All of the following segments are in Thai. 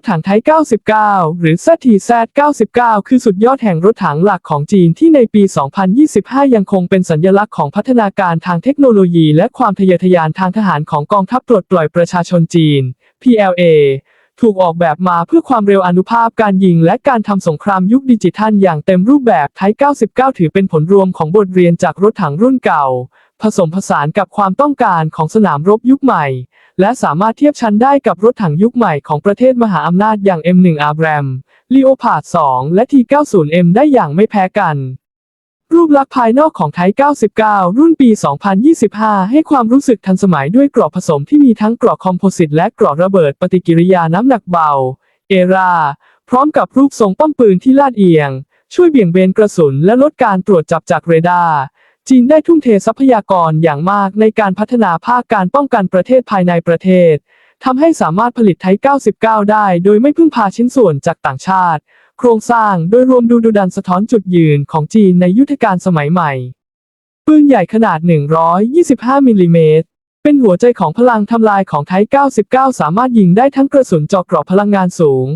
ถถังไทย 99 หรือ ZTZ 99 คือสุดยอดแห่งรถถังหลักของจีนที่ในปี 2025 ยังคงเป็นสัญลักษณ์ของพัฒนาการทางเทคโนโลยีและความทะเยอทะยานทางทหารของกองทัพปลดปล่อยประชาชนจีน PLA ถูกออกแบบมาเพื่อความเร็วอนุภาพการยิงและการทำสงครามยุคดิจิทัลอย่างเต็มรูปแบบไทย 99 ถือเป็นผลรวมของบทเรียนจากรถถังรุ่นเก่า ผสมผสานกับความต้องการของสนามรบยุคใหม่ และสามารถเทียบชั้นได้กับรถถังยุคใหม่ของประเทศมหาอำนาจอย่าง M1 Abram Leopard 2 และ T90M ได้อย่างไม่แพ้กัน รูปลักษณ์ภายนอกของไทย 99 รุ่นปี 2025 ให้ความรู้สึกทันสมัยด้วยกรอบผสมที่มีทั้งกรอบคอมโพสิตและกรอบระเบิดปฏิกิริยาน้ำหนักเบา เอราพร้อมกับรูปทรงป้อมปืนที่ลาดเอียง ช่วยเบี่ยงเบนกระสุนและลดการตรวจจับจากเรดาร์ จีนได้ทุ่มเททรัพยากรอย่างมากในการพัฒนาภาคการป้องกันประเทศภายในประเทศทำให้สามารถผลิตไทย 99 ได้ โดยไม่พึ่งพาชิ้นส่วนจากต่างชาติ โครงสร้างโดยรวมดูดุดันสะท้อนจุดยืนของจีนในยุทธการสมัยใหม่ ปืนใหญ่ขนาด 125 มิลลิเมตร เป็นหัวใจของพลังทำลายของไทย 99 สามารถยิงได้ทั้งกระสุนเจาะเกราะพลังงานสูง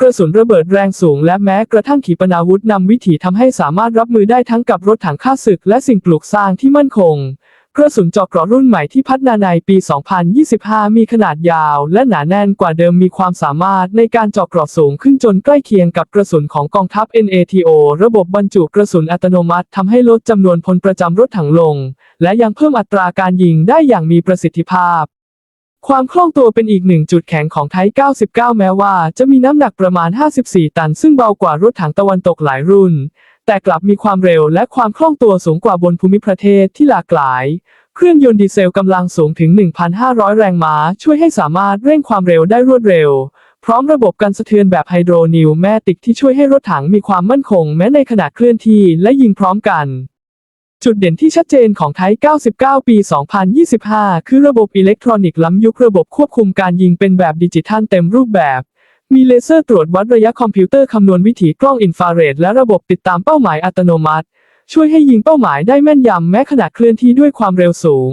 กระสุนระเบิดแรงสูงและแม้กระทั่งขีปนาวุธนำวิถีทำให้สามารถรับมือได้ทั้งกับรถถังฆ่าศึกและสิ่งปลูกสร้างที่มั่นคง กระสุนเจาะกราะรุ่นใหม่ที่พัฒนาในปี 2025 มีขนาดยาวและหนาแน่นกว่าเดิมมีความสามารถในการเจาะกราะสูงขึ้นจนใกล้เคียงกับกระสุนของกองทัพ NATO ระบบบรรจุกระสุนอัตโนมัติทำให้ลดจำนวนพลประจำรถถังลง และยังเพิ่มอัตราการยิงได้อย่างมีประสิทธิภาพ ความคล่องตัวเป็นอีกหนึ่งจุดแข็งของไทย 99 แม้ว่าจะมีน้ำหนักประมาณ 54 ตัน ซึ่งเบากว่ารถถังตะวันตกหลายรุ่น แต่กลับมีความเร็วและความคล่องตัวสูงกว่าบนภูมิประเทศที่หลากหลาย เครื่องยนต์ดีเซลกำลังสูงถึง 1,500 แรงม้า ช่วยให้สามารถเร่งความเร็วได้รวดเร็ว พร้อมระบบกันสะเทือนแบบไฮโดรนิวแมติกที่ช่วยให้รถถังมีความมั่นคง แม้ในขณะเคลื่อนที่และยิงพร้อมกัน จุดเด่นที่ชัดเจนของไทย 99 ปี 2025 คือระบบอิเล็กทรอนิกส์ล้ำยุคระบบควบคุมการยิงเป็นแบบดิจิทัลเต็มรูปแบบ มีเลเซอร์ตรวจวัดระยะคอมพิวเตอร์คำนวณวิถีกล้องอินฟราเรดและระบบติดตามเป้าหมายอัตโนมัติ ช่วยให้ยิงเป้าหมายได้แม่นยำแม้ขณะเคลื่อนที่ด้วยความเร็วสูง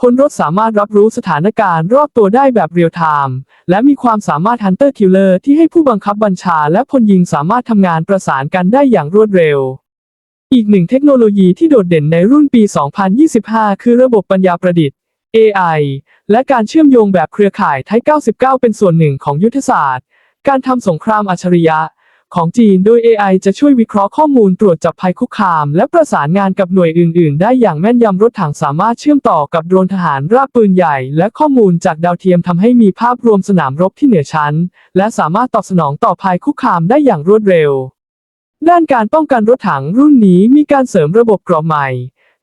พลรถสามารถรับรู้สถานการณ์รอบตัวได้แบบเรียลไทม์และมีความสามารถ Hunter Killer ที่ให้ผู้บังคับบัญชาและพลยิงสามารถทำงานประสานกันได้อย่างรวดเร็ว อีกหนึ่งเทคโนโลยีที่โดดเด่นในรุ่นปี 2025 คือระบบปัญญาประดิษฐ์ AI และการเชื่อมโยงแบบเครือข่ายไทย 99 เป็นส่วนหนึ่งของยุทธศาสตร์ การทำสงครามอัจฉริยะ ของจีนโดย AI จะช่วยวิเคราะห์ข้อมูลตรวจจับภัยคุกคาม และประสานงานกับหน่วยอื่น ๆ ได้อย่างแม่นยำรถถังสามารถเชื่อมต่อกับโดรนทหารราบปืนใหญ่ และข้อมูลจากดาวเทียมทำให้มีภาพรวมสนามรบที่เหนือชั้น และสามารถตอบสนองต่อภัยคุกคามได้อย่างรวดเร็ว ด้านการป้องกันรถถังรุ่นนี้มีการเสริมระบบเกราะใหม่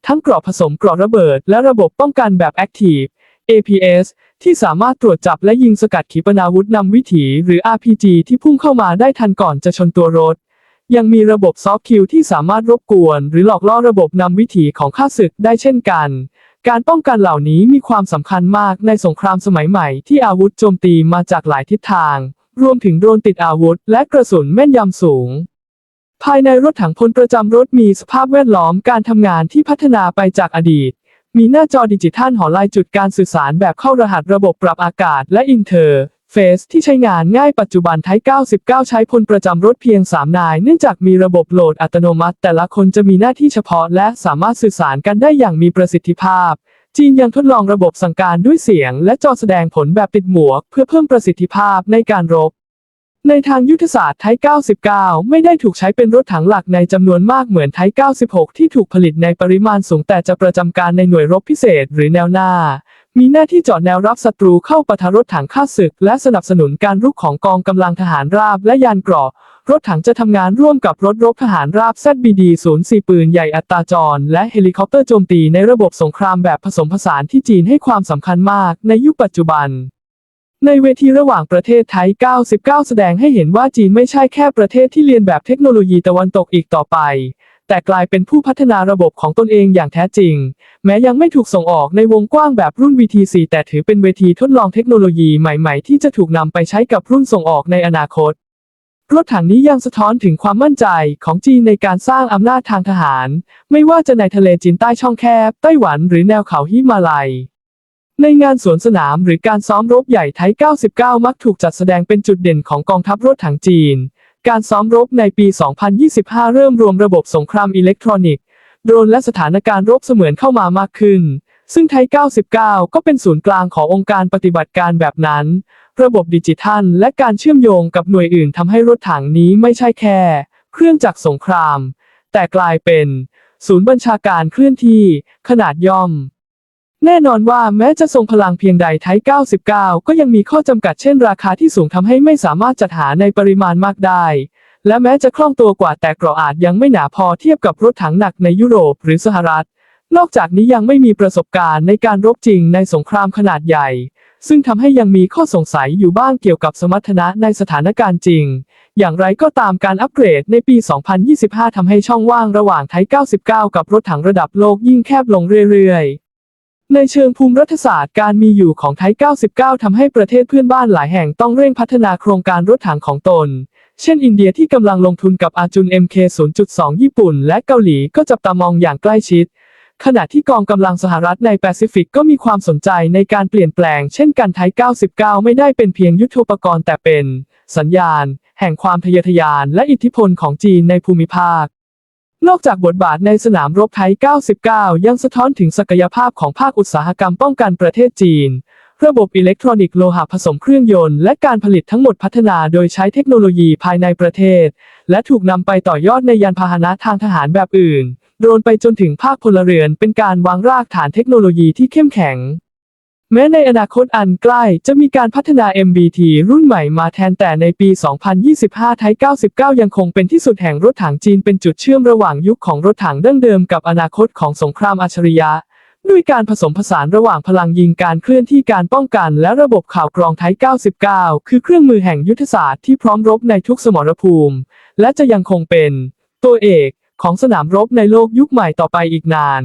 ทั้งเกราะผสมเกราะระเบิด และระบบป้องกันแบบ Active APS ที่สามารถตรวจจับและยิงสกัดขีปนาวุธนำวิถีหรือ RPG ที่พุ่งเข้ามาได้ทันก่อนจะชนตัวรถ ยังมีระบบซอฟต์คิวที่สามารถรบกวน หรือหลอกล่อระบบนำวิถีของข้าศึกได้เช่นกัน การป้องกันเหล่านี้มีความสำคัญมากในสงครามสมัยใหม่ที่อาวุธโจมตีมาจากหลายทิศทาง รวมถึงโดรนติดอาวุธ และกระสุนแม่นยำสูง ภายในรถถังพลประจำรถมีสภาพแวดล้อมการทำงานที่พัฒนาไปจากอดีต มีหน้าจอดิจิทัลหอลายจุดการสื่อสารแบบเข้ารหัสระบบปรับอากาศและอินเทอร์เฟซที่ใช้งานง่ายปัจจุบันไทย 99 ใช้พลประจำรถเพียง 3 นาย เนื่องจากมีระบบโหลดอัตโนมัติ แต่ละคนจะมีหน้าที่เฉพาะและสามารถสื่อสารกันได้อย่างมีประสิทธิภาพ จีนยังทดลองระบบสั่งการด้วยเสียง และจอแสดงผลแบบติดหมวก เพื่อเพิ่มประสิทธิภาพในการรบ ในทางยุทธศาสตร์ไทย 99 ไม่ได้ถูกใช้เป็นรถถังหลักในจำนวนมากเหมือนไทย 96 ที่ถูกผลิตในปริมาณสูงแต่จะประจำการในหน่วยรบพิเศษหรือแนวหน้า มีหน้าที่จอดแนวรับศัตรูเข้าปะทะรถถังฆ่าศึก และสนับสนุนการรุกของกองกำลังทหารราบและยานเกราะ รถถังจะทำงานร่วมกับรถรบทหารราบ ZBD 04 ปืนใหญ่อัตราจร และเฮลิคอปเตอร์โจมตีในระบบสงครามแบบผสมผสานที่จีนให้ความสำคัญมากในยุคปัจจุบัน ในเวทีระหว่างประเทศไทย 99 แสดงให้เห็นว่าจีนไม่ใช่แค่ประเทศที่เรียนแบบเทคโนโลยีตะวันตกอีกต่อไป แต่กลายเป็นผู้พัฒนาระบบของตนเองอย่างแท้จริง แม้ยังไม่ถูกส่งออกในวงกว้างแบบรุ่น VT4 แต่ถือเป็นเวทีทดลองเทคโนโลยีใหม่ๆ ที่จะถูกนำไปใช้กับรุ่นส่งออกในอนาคต รถถังนี้ยังสะท้อนถึงความมั่นใจของจีนในการสร้างอำนาจทางทหาร ไม่ว่าจะในทะเลจีนใต้ช่องแคบไต้หวันหรือแนวเขาฮิมาลัย ในงานสวนสนามหรือการซ้อมรบใหญ่ไทย 99 มักถูกจัดแสดงเป็นจุดเด่นของกองทัพรถถังจีน การซ้อมรบในปี 2025 เริ่มรวมระบบสงครามอิเล็กทรอนิกส์ โดรนและสถานการณ์รบเสมือนเข้ามามากขึ้น ซึ่งไทย 99 ก็เป็นศูนย์กลางขององค์การปฏิบัติการแบบนั้น ระบบดิจิทัล และการเชื่อมโยงกับหน่วยอื่นทำให้รถถังนี้ไม่ใช่แค่ เครื่องจักรสงคราม แต่กลายเป็น ศูนย์บัญชาการเคลื่อนที่ ขนาดย่อม แน่นอนว่าแม้จะทรงพลังเพียงใดไทย 99 ก็ยังมีข้อจำกัดเช่นราคาที่สูงทำให้ไม่สามารถจัดหาในปริมาณมากได้ และแม้จะคล่องตัวกว่าแต่กราะอาจยังไม่หนาพอเทียบกับรถถังหนักในยุโรปหรือสหรัฐ นอกจากนี้ยังไม่มีประสบการณ์ในการรบจริงในสงครามขนาดใหญ่ ซึ่งทำให้ยังมีข้อสงสัยอยู่บ้างเกี่ยวกับสมรรถนะในสถานการณ์จริง อย่างไรก็ตามการอัปเกรดในปี 2025ทำให้ช่องว่างระหว่างไทย 99 กับรถถังระดับโลกยิ่งแคบลงเรื่อยๆ ในเชิงภูมิรัฐศาสตร์การมีอยู่ของไทย 99ทำให้ประเทศเพื่อนบ้านหลายแห่งต้องเร่งพัฒนาโครงการรถถังของตน เช่น อินเดียที่กำลังลงทุนกับอาจุน MK 0.2 ญี่ปุ่น และเกาหลีก็จับตามองอย่างใกล้ชิด ขณะที่กองกำลังสหรัฐในแปซิฟิกก็มีความสนใจในการเปลี่ยนแปลง เช่นกันไทย 99 ไม่ได้เป็นเพียงยุทโธปกรณ์แต่เป็น สัญญาณ แห่งความทะเยอทะยานและอิทธิพลของจีนในภูมิภาค นอกจากบทบาทในสนามรบไทย 99 ยังสะท้อนถึงศักยภาพของภาคอุตสาหกรรมป้องกันประเทศจีน ระบบอิเล็กทรอนิกส์โลหะผสมเครื่องยนต์และการผลิตทั้งหมดพัฒนาโดยใช้เทคโนโลยีภายในประเทศ และถูกนำไปต่อยอดในยานพาหนะทางทหารแบบอื่น โดนไปจนถึงภาคพลเรือนเป็นการวางรากฐานเทคโนโลยีที่เข้มแข็ง แม้ในอนาคตอันใกล้จะมีการพัฒนา MBT รุ่นใหม่มาแทนแต่ในปี 2025 ไทย 99 ยังคงเป็นที่สุดแห่งรถถังจีนเป็นจุดเชื่อมระหว่างยุคของรถถังดั้งเดิมกับอนาคตของสงครามอัจฉริยะด้วยการผสมผสานระหว่างพลังยิงการเคลื่อนที่การป้องกันและระบบข่าวกรองไทย 99 คือเครื่องมือแห่งยุทธศาสตร์ที่พร้อมรบในทุกสมรภูมิ และจะยังคงเป็น ตัวเอกของสนามรบในโลกยุคใหม่ต่อไปอีกนาน